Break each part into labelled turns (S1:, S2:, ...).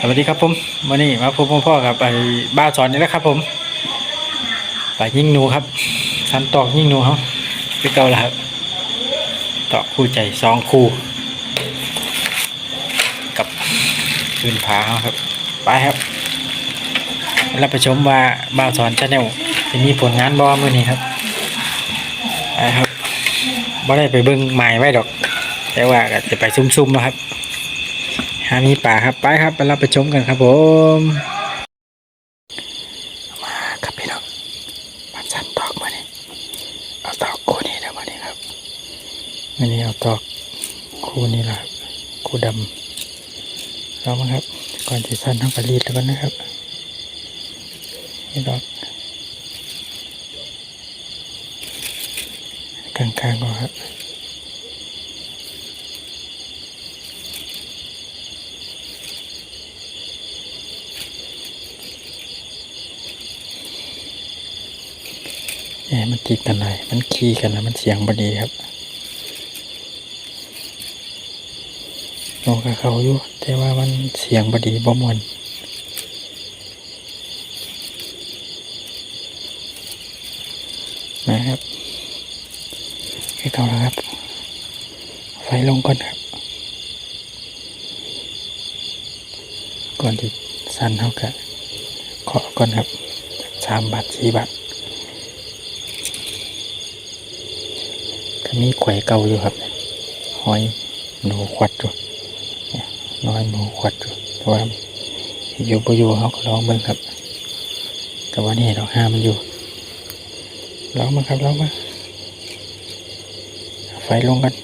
S1: สวัสดีครับผมวันนี้มาพบพ่อกับไอ้บ้าสอนนี่แหละครับ ผมไปยิ่งหนูครับสันตอกยิ่งหนูเขาคือเก่าแล้วครับตอกคู่ใจสองคู่ กับปืนผาเขาครับ ไปครับเราไปชมว่าบ้าสอนชาแนลจะมีผลงานบอมือนี้ครับไปครับบ่ได้ไปเบิ้งไม้ไว้ดอก แต่ว่าจะไปซุ่มๆนะครับ หามีป่าครับไปครับไปรับไปชมกันครับผมมาครับพี่น้องมันสันตอกมาเนี่ยเอาตอกคู่นี้นะมาเนี่ยครับอันนี้เอาตอกคู่นี้ละคู่ดำลองมาครับ ก่อนที่สั้นต้องกระรีดแล้วกันนะครับนี่ดอกกลางๆก่อนครับ เอ๊ะมันติดกันเลยมันขี้กันแล้วมันเสียงบดีครับโนกับเขาอยู่ แต่ว่ามันเสียงบดีบ่มวนนะครับให้เขาแล้วครับ ไฟลงก่อนครับ ก่อนที่สั้นเท่ากับขอก่อนครับสามบาทสี่บาท ก็มีไข่เก่าอยู่ครับหอยหนูขวัดอยู่น้อยหนูขวัดอยู่แต่ว่าอยู่ปอยู่เขาก็ร้องเบิ่งครับ แต่ว่านี่เราห้ามมันอยู่ร้องมาครับร้องมาไฟลงกัน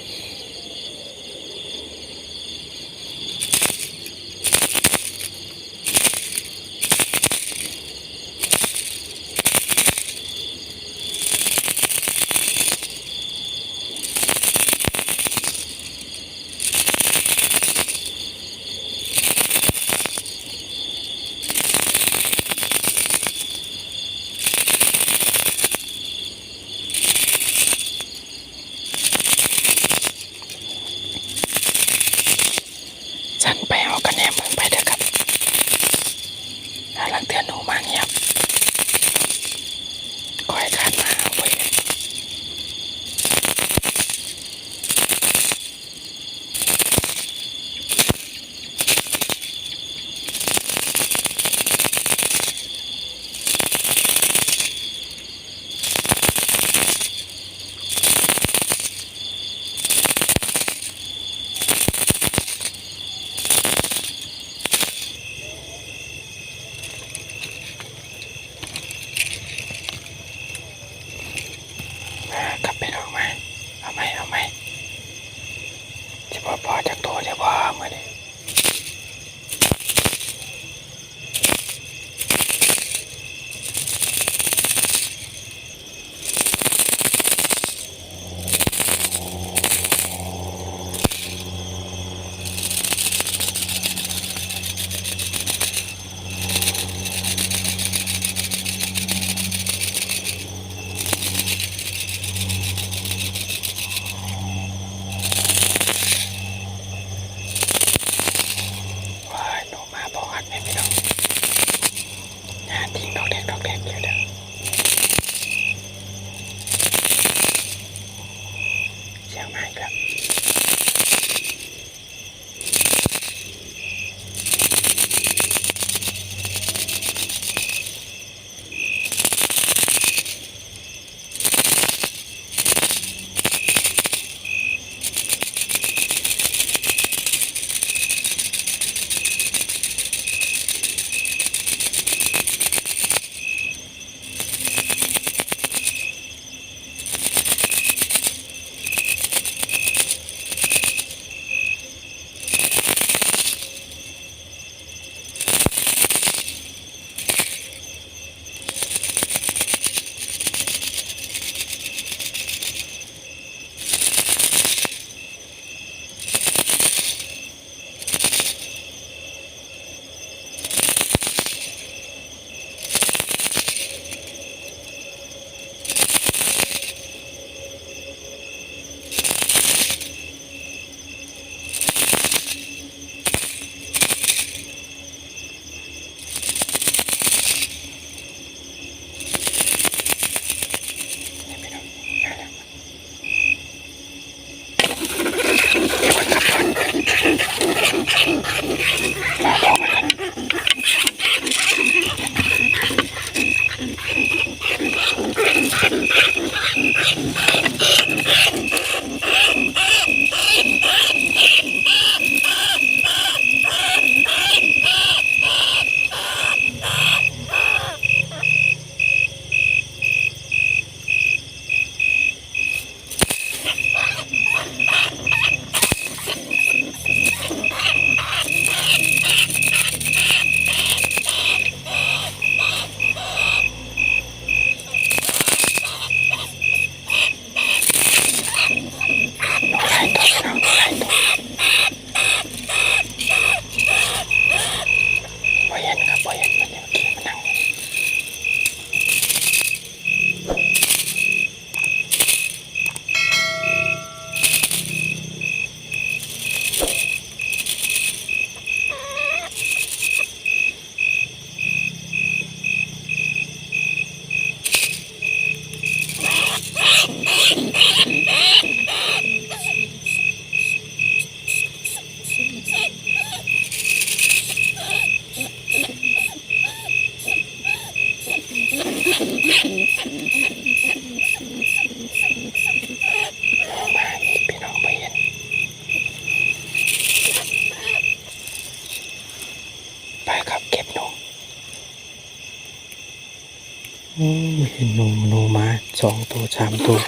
S1: ห็นหนูหนูมาสองตัวสามตัว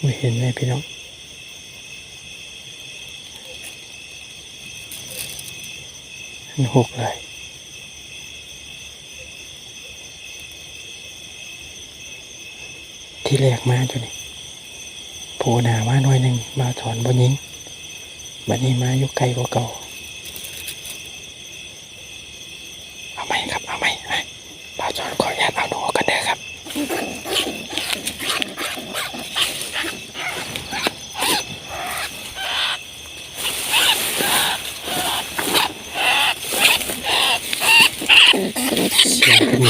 S1: ไม่เห็นไหมพี่น้องอันหกเลยที่แรกมาจนนี่โผล่หนามาหน่อยหนึ่งมาถอนบนยิงบัดนี้มาอยู่ไกลกว่าเก่าไหมครับ เอาไหมไปป้าจอนขออนุญาตเอาหนูกันเด้อครับ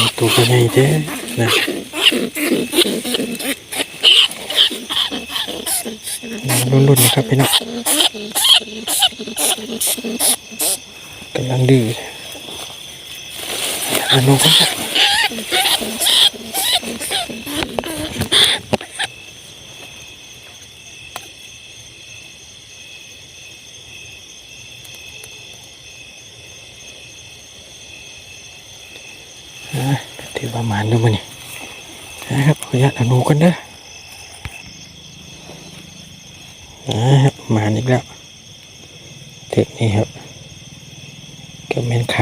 S1: เสียงก็มีตัวใหญ่เด้นะรุ่นๆนะครับพี่น้องกำลังดื้ออนุก็อะ ถือว่าหมานดูมันนี่นะครับขออนุญาตอนุกันเด้อนะครับมานอีกแล้วเทคนี่ครับก็แม่นค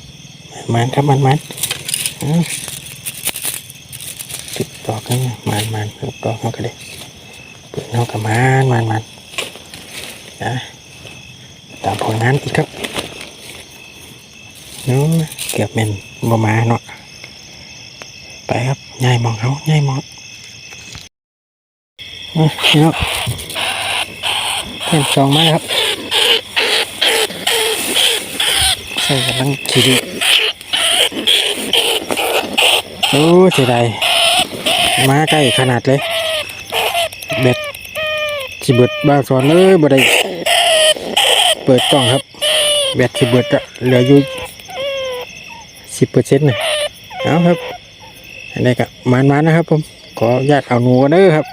S1: ำมันครับมันมันติดดอกกันมันมันลูกดอกเขาก็เลยเปิดเขากับมันมันมันนะตามผลงานอีกครับนู้นเกือบเป็นบมาเนาะ ครับย่ายมองเขาย่ายมองอะนี่เนาะเพิ่มจองมาครับ ใส่กำลังขีดโอ้เสียดายมาใกล้ขนาดเลย เบ็ดสิเบิดบ้าสอนเลยบ่ได้เปิดกล้องครับแบตสิเบิดอะเหลืออยู่สิบเปอร์เซ็นต์นะเอาครับ อันนี้ก็มานๆนะครับ ผม ขออนุญาตเอาหนูกันเด้อครับ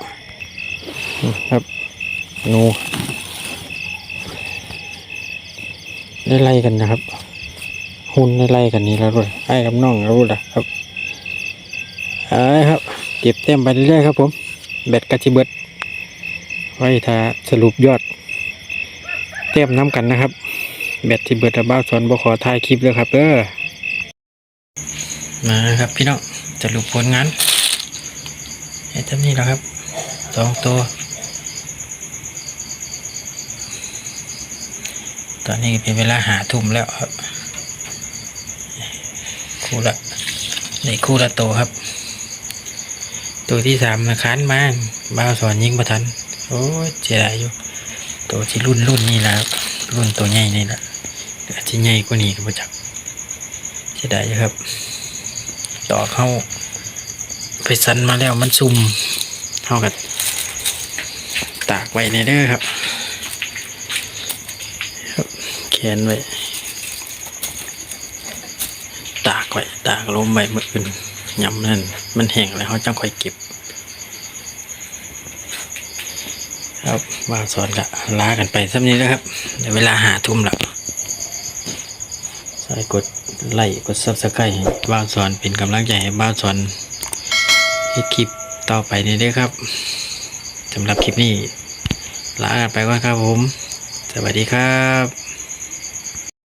S1: ครับหนูได้ไล่กันนะครับ หุ่นได้ไล่กันนี้แล้วด้วยไอ้กับน้องรู้ละครับเอาละครับ เก็บเต็มไปเรื่อยๆครับ ผมแบตกระชิเบิดไว้ถ้าสรุปยอด เต็มน้ำกันนะครับ แบตที่เบิดระบ้าสอนบขอถ่ายคลิปเลยครับเด้อมาครับพี่น้อง สรุปผลงานไอ้ท่านี้แล้วครับสองตัว ตอนนี้เป็นเวลาหาทุ่มแล้วครับ คู่ละในคู่ละตัวครับ ตัวที่สามนะคันมาบ้าสอนยิงประทัน โอ้เสียดายอยู่ ตัวที่รุ่นรุ่นนี่แหละครับ รุ่นตัวใหญ่นี่แหละอาจจะใหญ่กว่านี้ก็บ่จักเสียดายอยู่ครับ ดอกเข้าไปสันมาแล้วมันซุ่มเท่ากับตากไว้ในเด้อครับครับแขนไว้ตากไว้ตากลมไว้เมื่อคืนยำนั่นมันแห้งแล้วเขาจังค่อยเก็บ ครับว่าสอนกะลากันไปสักนี้แล้วครับเดี๋ยวเวลาหาทุ่มแล้ว ใส่กดไลค์กดซับสไครต์บ้านสอนเป็นกำลังใจให้บ้านสอนให้คลิปต่อไปนี้ด้วยครับสำหรับคลิปนี้ลาไปก่อนครับผม สวัสดีครับ